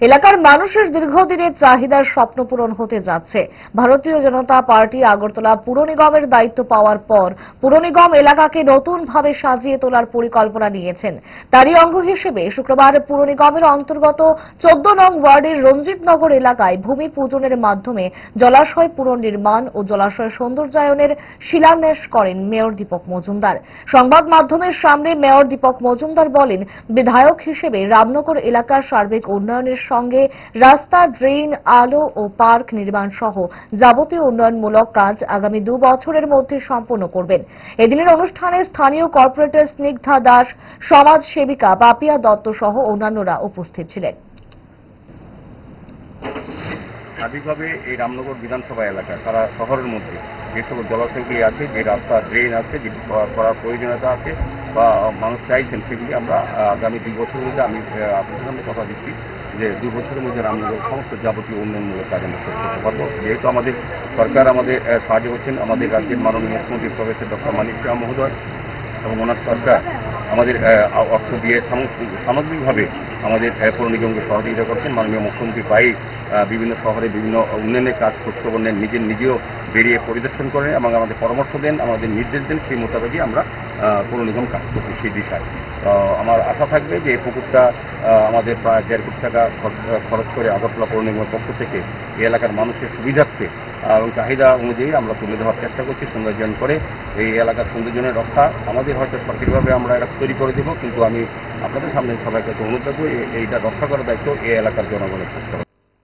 এলাকার মানুষের দীর্ঘদিনের চাহিদার স্বপ্ন পূরণ হতে যাচ্ছে। ভারতীয় জনতা পার্টি আগরতলা পুর নিগমের দায়িত্ব পাওয়ার পর পুর নিগম এলাকাকে নতুনভাবে সাজিয়ে তোলার পরিকল্পনা নিয়েছেন। তারই অঙ্গ হিসেবে শুক্রবার পুর নিগমের অন্তর্গত চোদ্দ নং ওয়ার্ডের রঞ্জিতনগর এলাকায় ভূমি পূজনের মাধ্যমে জলাশয় পুনর্নির্মাণ ও জলাশয় সৌন্দর্যায়নের শিলান্যাস করেন মেয়র দীপক মজুমদার। সংবাদ মাধ্যমের সামনে মেয়র দীপক মজুমদার বলেন, বিধায়ক হিসেবে রামনগর এলাকার সার্বিক উন্নয়নের সঙ্গে রাস্তা, ড্রেন, আলো ও পার্ক নির্মাণ সহ যাবতীয় উন্নয়নমূলক কাজ আগামী দু বছরের মধ্যে সম্পন্ন করবেন। এদিনের অনুষ্ঠানে স্থানীয় কর্পোরেটর স্নিগ্ধা দাস, সমাজ সেবিকা পাপিয়া দত্ত সহ অন্যান্যরা উপস্থিত ছিলেন। সার্বিকভাবে এই রামনগর বিধানসভা এলাকা, সারা শহরের মধ্যে যে সকল জলাশয়গুলি আছে, যে রাস্তা, ড্রেন আছে, যেটি করার প্রয়োজনীয়তা আছে বা মানুষ চাইছেন সেগুলি আমরা আগামী দুই বছরের মধ্যে আমি আপনাদের সামনে কথা দিচ্ছি যে দুই বছরের মধ্যে রামনগর সমস্ত যাবতীয় উন্নয়নমূলক কাজ আমরা করতে পারব। যেহেতু আমাদের সরকার আমাদের সাহায্য করছেন, আমাদের রাজ্যের মাননীয় মুখ্যমন্ত্রী প্রফেসর ডক্টর মানিক শাহ মহোদয় এবং ওনার সরকার আমাদের অর্থ দিয়ে সামগ্রিকভাবে আমাদের পৌর নিগমকে সহযোগিতা করছেন। মাননীয় মুখ্যমন্ত্রী প্রায়ই বিভিন্ন শহরে বিভিন্ন উন্নয়নের কাজ, খোঁজখবর নিজের নিজেও বেরিয়ে পরিদর্শন করেন এবং আমাদের পরামর্শ দেন, আমাদের নির্দেশ দেন সেই মোতাবেকই আমরা পৌর নিগম কাজ করছি সেই দিশায়। আমার আশা থাকবে যে এই পুকুরটা আমাদের প্রায় দেড় কোটি টাকা খরচ- করে আগরতলা পৌর নিগমের পক্ষ থেকে এই এলাকার মানুষের সুবিধার্থে এবং চাহিদা অনুযায়ী আমরা তুলে দেওয়ার চেষ্টা করছি সৌন্দর্যায়ন করে এই এলাকার সৌন্দর্যনের রক্ষা। আমাদের হয়তো সঠিকভাবে আমরা এটা তৈরি করে দেবো, কিন্তু আমি আপনাদের সামনে সবাইকে অনুরোধ এই- এইটা রক্ষা করার দায়িত্ব এই এলাকার জনগণের